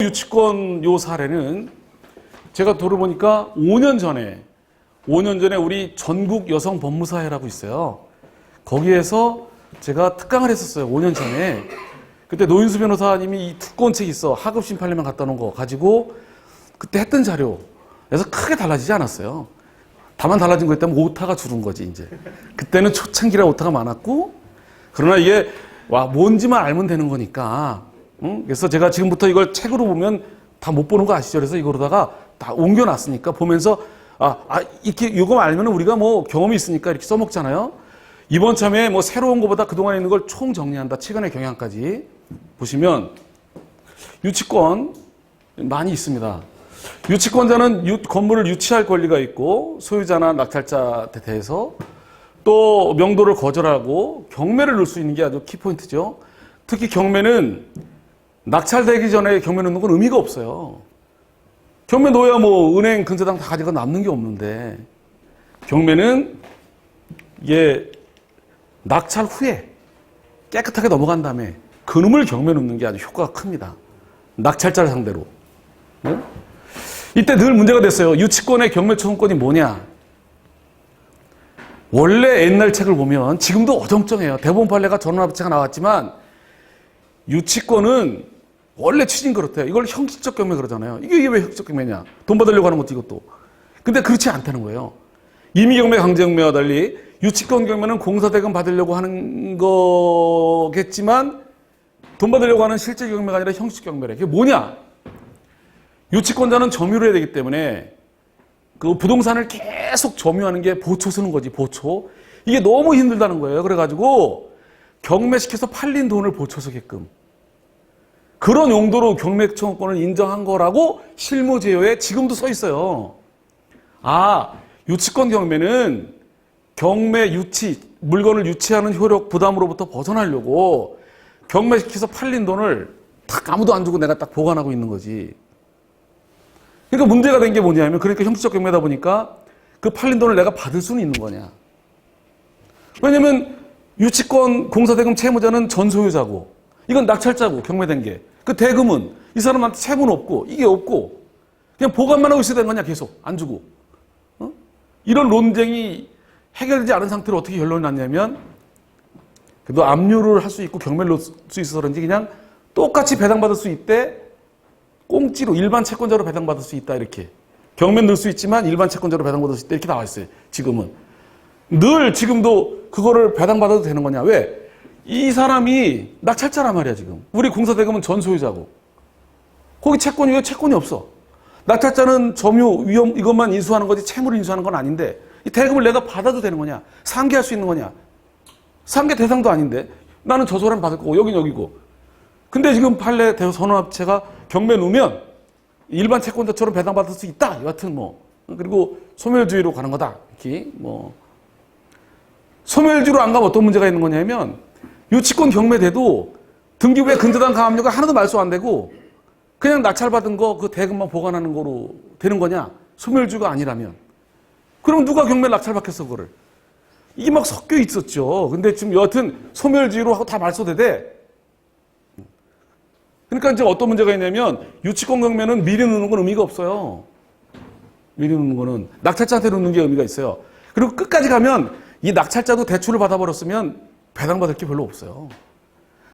유치권 요 사례는 제가 들어보니까 5년 전에 5년 전에 우리 전국 여성 법무사회라고 있어요. 거기에서 제가 특강을 했었어요. 5년 전에. 그때 노인수 변호사님이 이 두꺼운 책 있어. 하급 심판례만 갖다 놓은 거 가지고 그때 했던 자료에서 크게 달라지지 않았어요. 다만 달라진 거 있다면 오타가 줄은 거지, 이제. 그때는 초창기라 오타가 많았고, 그러나 이게, 와, 뭔지만 알면 되는 거니까, 응? 그래서 제가 지금부터 이걸 책으로 보면 다 못 보는 거 아시죠? 그래서 이거로다가 다 옮겨놨으니까 보면서, 아, 아, 이렇게, 이거 알면 우리가 뭐 경험이 있으니까 이렇게 써먹잖아요? 이번 참에 뭐 새로운 것보다 그동안 있는 걸 총 정리한다. 최근의 경향까지. 보시면, 유치권 많이 있습니다. 유치권자는 유- 건물을 유치할 권리가 있고 소유자나 낙찰자에 대해서 또 명도를 거절하고 경매를 넣을 수 있는 게 아주 키포인트죠. 특히 경매는 낙찰되기 전에 경매 넣는 건 의미가 없어요. 경매 넣어야 뭐 은행 근저당 다 가지고 남는 게 없는데 경매는 이게 낙찰 후에 깨끗하게 넘어간 다음에 그놈을 경매 넣는 게 아주 효과가 큽니다. 낙찰자를 상대로. 네? 이때 늘 문제가 됐어요. 유치권의 경매 청구권이 뭐냐? 원래 옛날 책을 보면 지금도 어정쩡해요. 대법원 판례가 전원합체가 나왔지만 유치권은 원래 취지는 그렇대요. 이걸 형식적 경매 그러잖아요. 이게 이게 왜 형식적 경매냐? 돈 받으려고 하는 것도 이것도. 근데 그렇지 않다는 거예요. 임의경매, 강제경매와 달리 유치권 경매는 공사대금 받으려고 하는 거겠지만 돈 받으려고 하는 실제 경매가 아니라 형식 경매래. 그게 뭐냐? 유치권자는 점유를 해야 되기 때문에 그 부동산을 계속 점유하는 게 보초 쓰는 거지, 보초. 이게 너무 힘들다는 거예요. 그래가지고 경매시켜서 팔린 돈을 보초 쓰게끔. 그런 용도로 경매청구권을 인정한 거라고 실무제요에 지금도 써 있어요. 아, 유치권 경매는 경매 유치, 물건을 유치하는 효력 부담으로부터 벗어나려고 경매시켜서 팔린 돈을 딱 아무도 안 주고 내가 딱 보관하고 있는 거지. 그러니까 문제가 된 게 뭐냐면 그러니까 형식적 경매다 보니까 그 팔린 돈을 내가 받을 수는 있는 거냐. 왜냐면 유치권 공사대금 채무자는 전소유자고 이건 낙찰자고 경매된 게. 그 대금은 이 사람한테 채무는 없고 이게 없고 그냥 보관만 하고 있어야 되는 거냐 계속. 안 주고. 어? 이런 논쟁이 해결되지 않은 상태로 어떻게 결론이 났냐면 그래도 압류를 할 수 있고 경매를 넣을 수 있어서 그런지 그냥 똑같이 배당받을 수 있대. 꽁지로 일반 채권자로 배당받을 수 있다 이렇게. 경매 넣을 수 있지만 일반 채권자로 배당받을 수 있다 이렇게 나와 있어요 지금은. 늘 지금도 그거를 배당받아도 되는 거냐. 왜 이 사람이 낙찰자란 말이야 지금. 우리 공사대금은 전소유자고. 거기 채권이 왜 채권이 없어? 낙찰자는 점유 위험 이것만 인수하는 거지 채무를 인수하는 건 아닌데 이 대금을 내가 받아도 되는 거냐? 상계할 수 있는 거냐? 상계 대상도 아닌데. 나는 저 사람 받을 거고 여긴 여기고. 근데 지금 판례 대선업체가 경매 놓으면 일반 채권자처럼 배당받을 수 있다. 여하튼 뭐. 그리고 소멸주의로 가는 거다. 이렇게 뭐. 소멸주의로 안 가면 어떤 문제가 있는 거냐면 유치권 경매돼도 등기부에 근저당 가압류가 하나도 말소 안 되고 그냥 낙찰받은 거 그 대금만 보관하는 거로 되는 거냐? 소멸주가 아니라면 그럼 누가 경매 낙찰받겠어 그거를? 이게 막 섞여 있었죠. 근데 지금 여하튼 소멸주의로 하고 다 말소되대. 그러니까 이제 어떤 문제가 있냐면 유치권 경매는 미리 넣는 건 의미가 없어요. 미리 넣는 거는 낙찰자한테 넣는 게 의미가 있어요. 그리고 끝까지 가면 이 낙찰자도 대출을 받아버렸으면 배당받을 게 별로 없어요.